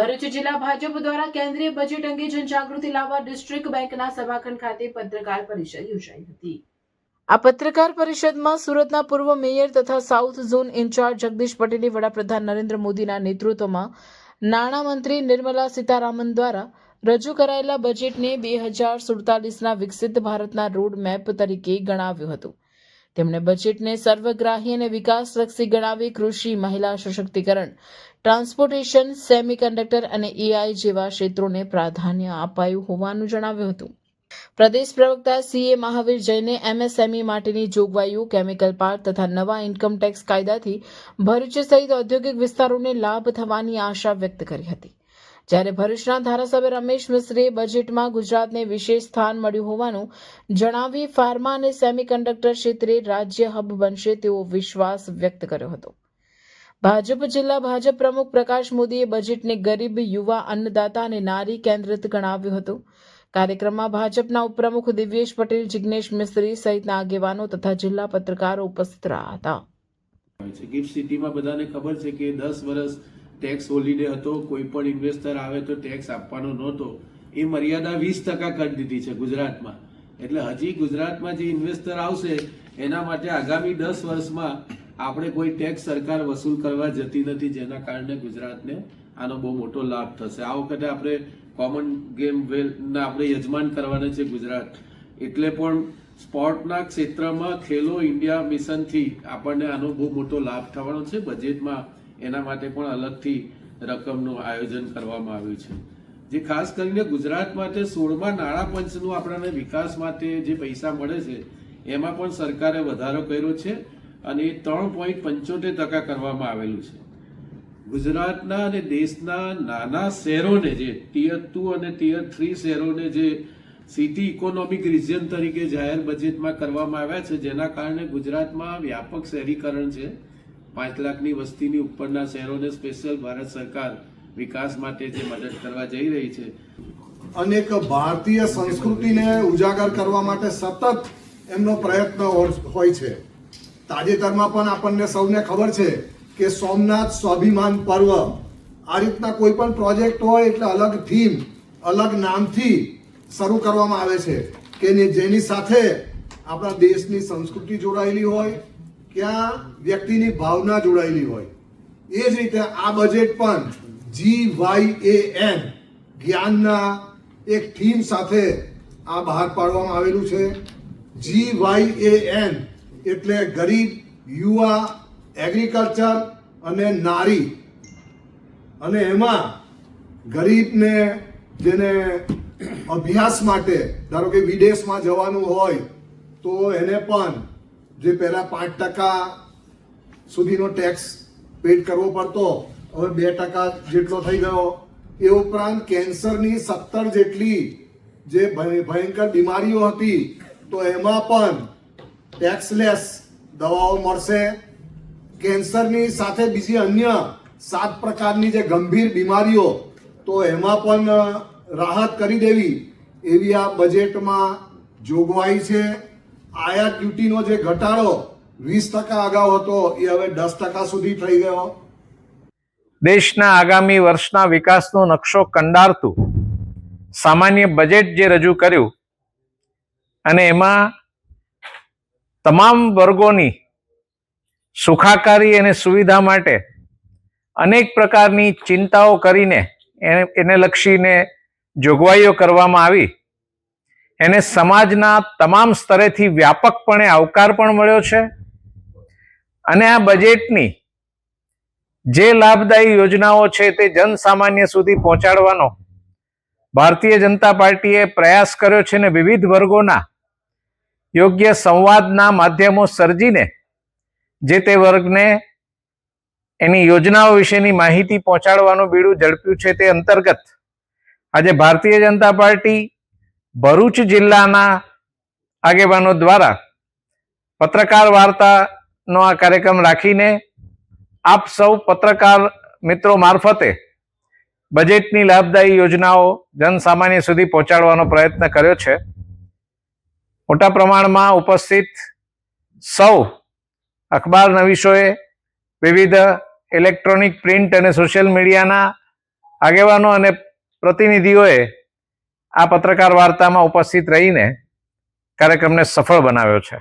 ભરૂચ જિલ્લા ભાજપ દ્વારા કેન્દ્રીય બજેટ અંગે જનજાગૃતિ લાવવા ડિસ્ટ્રિક્ટ બેંકના સભાખંડ ખાતે પત્રકાર પરિષદ યોજાઈ હતી. આ પત્રકાર પરિષદમાં સુરતના પૂર્વ મેયર તથા સાઉથ ઝોન ઇન્ચાર્જ જગદીશ પટેલે વડાપ્રધાન નરેન્દ્ર મોદીના નેતૃત્વમાં નાણામંત્રી નિર્મલા સીતારામન દ્વારા રજૂ કરાયેલા બજેટને બે હજાર સુડતાલીસના વિકસિત ભારતના રોડ મેપ તરીકે ગણાવ્યું હતું. તેમણે બજેટને સર્વગ્રાહી અને વિકાસલક્ષી ગણાવી કૃષિ, મહિલા સશક્તિકરણ, ટ્રાન્સપોર્ટેશન, સેમિકન્ડક્ટર અને એઆઈ જેવા ક્ષેત્રોને પ્રાધાન્ય અપાયું હોવાનું જણાવ્યું હતું. પ્રદેશ પ્રવક્તા સીએ મહાવીર જૈને એમએસએમઈ માટેની જોગવાઈઓ, કેમિકલ પાર્ક તથા નવા ઇન્કમ ટેક્સ કાયદાથી ભરૂચ સહિત ઔદ્યોગિક વિસ્તારોને લાભ થવાની આશા વ્યક્ત કરી હતી. જ્યારે ભરૂચના ધારાસભ્ય રમેશ મિશ્રીએ બજેટમાં ગુજરાતને વિશેષ સ્થાન મળ્યું હોવાનું જણાવી ફાર્મા અને સેમિકન્ડક્ટર ક્ષેત્રે રાજ્ય હબ બનશે તેવો વિશ્વાસ વ્યક્ત કર્યો હતો. ભાજપ જિલ્લા ભાજપ પ્રમુખ પ્રકાશ મોદીએ બજેટને ગરીબ યુવા, અન્નદાતા અને નારી કેન્દ્રિત ગણાવ્યું હતું. કાર્યક્રમમાં ભાજપના ઉપપ્રમુખ દિવ્યેશ પટેલ, જિગ્નેશ મિસ્ત્રી સહિતના આગેવાનો તથા જિલ્લા પત્રકારો ઉપસ્થિત રહ્યા હતા. ગિફ્ટ સિટીમાં બધાને ખબર છે કે દસ વર્ષ ટેક્સ હોલિડે હતો, કોઈ પણ ઇન્વેસ્ટર આવે તો ટેક્સ આપવાનો નહોતો. એ મર્યાદા વીસ ટકા કરી દીધી છે ગુજરાતમાં. એટલે હજી ગુજરાતમાં જે ઇન્વેસ્ટર આવશે, એના માટે આગામી દસ વર્ષમાં આપણે કોઈ ટેક્સ સરકાર વસૂલ કરવા જતી નથી, જેના કારણે ગુજરાતને આનો બહુ મોટો લાભ થશે. આ વખતે આપણે કોમન ગેમ વેલના આપણે યજમાન કરવાના છે ગુજરાત. એટલે પણ સ્પોર્ટના ક્ષેત્રમાં ખેલો ઇન્ડિયા મિશનથી આપણને આનો બહુ મોટો લાભ થવાનો છે. બજેટમાં એના માટે પણ અલગથી રકમનું આયોજન કરવામાં આવ્યું છે. જે ખાસ કરીને ગુજરાત માટે સોળમા નાણાં પંચનું આપણને વિકાસ માટે જે પૈસા મળે છે, એમાં પણ સરકારે વધારો કર્યો છે અને એ ત્રણ પોઈન્ટ પંચોતેર ટકા કરવામાં આવેલું છે. ગુજરાતના અને દેશના નાના શહેરોને જે ટીયર ટુ અને ટીયર થ્રી શહેરોને જે સિટી ઇકોનોમિક રિજિયન તરીકે જાહેર બજેટમાં કરવામાં આવ્યા છે, જેના કારણે ગુજરાતમાં વ્યાપક શહેરીકરણ છે. પાંચ લાખની વસ્તીની ઉપરના શહેરોને સ્પેશિયલ ભારત સરકાર વિકાસ માટે જે મદદ કરવા જઈ રહી છે. અનેક ભારતીય સંસ્કૃતિને ઉજાગર કરવા માટે સતત એમનો પ્રયત્ન હોય છે. તાજેતરમાં પણ આપણને સૌને ખબર છે કે સોમનાથ સ્વાભિમાન પર્વ આ રીતના કોઈ પણ પ્રોજેક્ટ હોય એટલે અલગ થીમ, અલગ નામથી શરૂ કરવામાં આવે છે. કે જેની સાથે આપણા દેશની સંસ્કૃતિ જોડાયેલી હોય ક્યાં વ્યક્તિની ભાવના જોડાયેલી હોય. એ જ રીતે આ બજેટ પણ જી વાય એ એન જ્ઞાનના એક થીમ સાથે આ બહાર પાડવામાં આવેલું છે. જી વાય એ એન એટલે ગરીબ, યુવા એગ્રીકલ્ચર અને નારી. અને એમાં ગરીબને જેને અભ્યાસ માટે, ધારો કે વિદેશમાં જવાનું હોય, તો એને પણ જે પહેલા પાંચ ટકા સુધીનો ટેક્સ પેડ કરવો પડતો, હવે બે ટકા જેટલો થઈ ગયો. એ ઉપરાંત કેન્સરની સત્તર જેટલી જે ભયંકર બીમારીઓ હતી, તો એમાં પણ ટેક્સલેસ દવાઓ મળશે. કેન્સરની સાથે બીજી અન્ય સાત પ્રકારની જે ગંભીર બીમારીઓ, તો એમાં પણ રાહત કરી દેવી એવી આ બજેટમાં જોગવાઈ છે. આયાત ડ્યુટીનો જે ઘટાડો વીસ ટકા અગાઉ હતો, એ હવે દસ ટકા સુધી થઈ ગયો. દેશના આગામી વર્ષના વિકાસનો નકશો કંડારતું. સામાન્ય બજેટ જે રજૂ કર્યું, અને એમાં તમામ વર્ગોની સુખાકારી અને સુવિધા માટે અનેક પ્રકારની ચિંતાઓ કરીને એને એને લક્ષીને જોગવાઈઓ કરવામાં આવી. એને સમાજના તમામ સ્તરેથી વ્યાપકપણે આવકાર પણ મળ્યો છે. અને આ બજેટની જે લાભદાયી યોજનાઓ છે તે જનસામાન્ય સુધી પહોંચાડવાનો ભારતીય જનતા પાર્ટીએ પ્રયાસ કર્યો છે ને વિવિધ વર્ગોના યોગ્ય સંવાદના માધ્યમો સર્જીને જે તે વર્ગને એની યોજનાઓ વિશેની માહિતી પહોંચાડવાનું બીડું ઝડપ્યું છે તે અંતર્ગત આજે ભારતીય જનતા પાર્ટી ભરૂચ જિલ્લાના આગેવાનો દ્વારા પત્રકાર વાર્તાનો આ કાર્યક્રમ રાખીને આપ સૌ પત્રકાર મિત્રો મારફતે બજેટની લાભદાયી યોજનાઓ જનસામાન્ય સુધી પહોંચાડવાનો પ્રયત્ન કર્યો છે. મોટા પ્રમાણમાં ઉપસ્થિત સૌ અખબાર નવીશોએ વિવિધ ઇલેક્ટ્રોનિક પ્રિન્ટ અને સોશિયલ મીડિયાના આગેવાનો અને પ્રતિનિધિઓએ આ પત્રકાર વાર્તામાં ઉપસ્થિત રહીને કાર્યક્રમને સફળ બનાવ્યો છે.